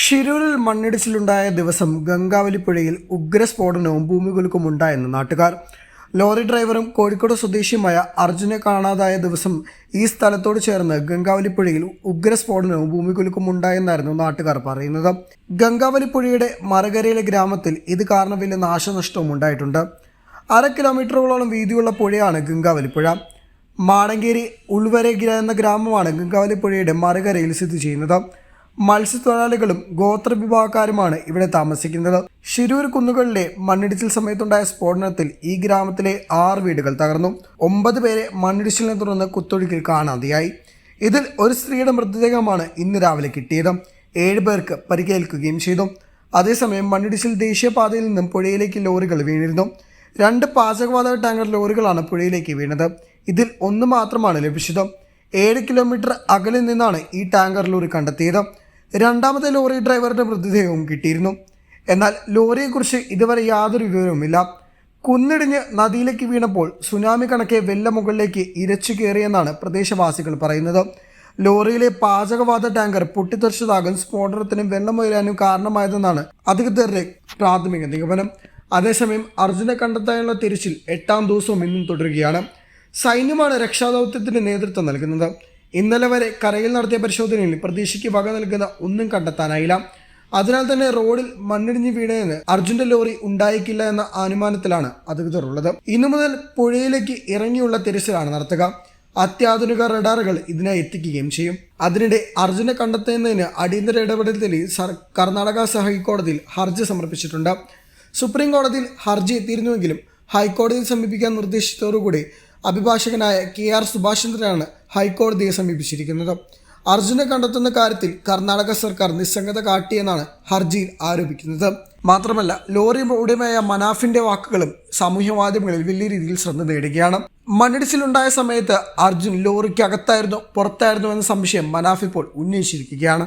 ഷിരൂരിൽ മണ്ണിടിച്ചിലുണ്ടായ ദിവസം ഗംഗാവലിപ്പുഴയിൽ ഉഗ്രസ്ഫോടനവും ഭൂമികുലുക്കും ഉണ്ടായെന്ന് നാട്ടുകാർ. ലോറി ഡ്രൈവറും കോഴിക്കോട് സ്വദേശിയുമായ അർജുനെ കാണാതായ ദിവസം ഈ സ്ഥലത്തോട് ചേർന്ന് ഗംഗാവലിപ്പുഴയിൽ ഉഗ്രസ്ഫോടനവും ഭൂമികുലുക്കും ഉണ്ടായെന്നായിരുന്നു നാട്ടുകാർ പറയുന്നത്. ഗംഗാവലിപ്പുഴയുടെ മറകരയിലെ ഗ്രാമത്തിൽ ഇത് കാരണം വലിയ നാശനഷ്ടവും ഉണ്ടായിട്ടുണ്ട്. അര കിലോമീറ്ററുകളോളം വീതിയുള്ള പുഴയാണ് ഗംഗാവലിപ്പുഴ. മാടങ്കേരി ഉൾവരഗിര എന്ന ഗ്രാമമാണ് ഗംഗാവലിപ്പുഴയുടെ മറുകരയിൽ സ്ഥിതി ചെയ്യുന്നത്. മത്സ്യത്തൊഴിലാളികളും ഗോത്രവിഭാഗക്കാരുമാണ് ഇവിടെ താമസിക്കുന്നത്. ഷിരൂർ കുന്നുകളിലെ മണ്ണിടിച്ചിൽ സമയത്തുണ്ടായ സ്ഫോടനത്തിൽ ഈ ഗ്രാമത്തിലെ ആറ് വീടുകൾ തകർന്നു. ഒമ്പത് പേരെ മണ്ണിടിച്ചിലിനെ തുടർന്ന് കുത്തൊഴുക്കിൽ കാണാതെയായി. ഇതിൽ ഒരു സ്ത്രീയുടെ മൃതദേഹമാണ് ഇന്ന് രാവിലെ കിട്ടിയത്. ഏഴ് പേർക്ക് പരിക്കേൽക്കുകയും ചെയ്തു. അതേസമയം മണ്ണിടിച്ചിൽ ദേശീയപാതയിൽ നിന്നും പുഴയിലേക്ക് ലോറികൾ വീണിരുന്നു. രണ്ട് പാചകവാതക ടാങ്കർ ലോറികളാണ് പുഴയിലേക്ക് വീണത്. ഇതിൽ ഒന്ന് മാത്രമാണ് ലഭിച്ചത്. ഏഴ് കിലോമീറ്റർ അകലിൽ നിന്നാണ് ഈ ടാങ്കർ ലോറി കണ്ടെത്തിയത്. രണ്ടാമത്തെ ലോറി ഡ്രൈവറുടെ മൃതദേഹവും കിട്ടിയിരുന്നു. എന്നാൽ ലോറിയെക്കുറിച്ച് ഇതുവരെ യാതൊരു വിവരവുമില്ല. കുന്നിടിഞ്ഞ് നദിയിലേക്ക് വീണപ്പോൾ സുനാമി കണക്കെ വെല്ല മുകളിലേക്ക് ഇരച്ചു കയറിയെന്നാണ് പ്രദേശവാസികൾ പറയുന്നത്. ലോറിയിലെ പാചകവാത ടാങ്കർ പൊട്ടിത്തെറിച്ചതാകും സ്ഫോടനത്തിനും വെള്ളം ഉയരാനും കാരണമായതെന്നാണ് അധികൃതരുടെ പ്രാഥമിക നിഗമനം. അതേസമയം അർജുനെ കണ്ടെത്താനുള്ള തിരച്ചിൽ എട്ടാം ദിവസവും ഇന്നും തുടരുകയാണ്. സൈന്യമാണ് രക്ഷാദൗത്യത്തിന് നേതൃത്വം നൽകുന്നത്. ഇന്നലെ വരെ കരയിൽ നടത്തിയ പരിശോധനയിൽ പ്രതീക്ഷയ്ക്ക് വക നൽകുന്ന ഒന്നും കണ്ടെത്താനായില്ല. അതിനാൽ തന്നെ റോഡിൽ മണ്ണിടിഞ്ഞ് വീണതെന്ന് അർജുന്റെ ലോറി ഉണ്ടായിക്കില്ല എന്ന അനുമാനത്തിലാണ് അധികൃതർ ഉള്ളത് ഇന്നു മുതൽ പുഴയിലേക്ക് ഇറങ്ങിയുള്ള തിരച്ചിലാണ് നടത്തുക. അത്യാധുനിക റഡാറുകൾ ഇതിനായി എത്തിക്കുകയും ചെയ്യും. അതിനിടെ അർജുനെ കണ്ടെത്തുന്നതിന് അടിയന്തര ഇടപെടലിൽ കർണാടക ഹൈക്കോടതിയിൽ ഹർജി സമർപ്പിച്ചിട്ടുണ്ട്. സുപ്രീം കോടതിയിൽ ഹർജി എത്തിയിരുന്നുവെങ്കിലും ഹൈക്കോടതിയിൽ സമീപിക്കാൻ നിർദ്ദേശിച്ചതോടുകൂടി അഭിഭാഷകനായ കെ ആർ സുഭാഷ്ചന്ദ്രനാണ് ഹൈക്കോടതിയെ സമീപിച്ചിരിക്കുന്നത്. അർജുനെ കണ്ടെത്തുന്ന കാര്യത്തിൽ കർണാടക സർക്കാർ നിസ്സംഗത കാട്ടിയെന്നാണ് ഹർജിയിൽ ആരോപിക്കുന്നത്. മാത്രമല്ല ലോറി ഉടമയായ മനാഫിന്റെ വാക്കുകളും സാമൂഹ്യ മാധ്യമങ്ങളിൽ വലിയ രീതിയിൽ ശ്രദ്ധ നേടുകയാണ്. മണ്ണിടിച്ചിലുണ്ടായ സമയത്ത് അർജുൻ ലോറിക്ക് അകത്തായിരുന്നു പുറത്തായിരുന്നോ എന്ന സംശയം മനാഫ് ഇപ്പോൾ ഉന്നയിച്ചിരിക്കുകയാണ്.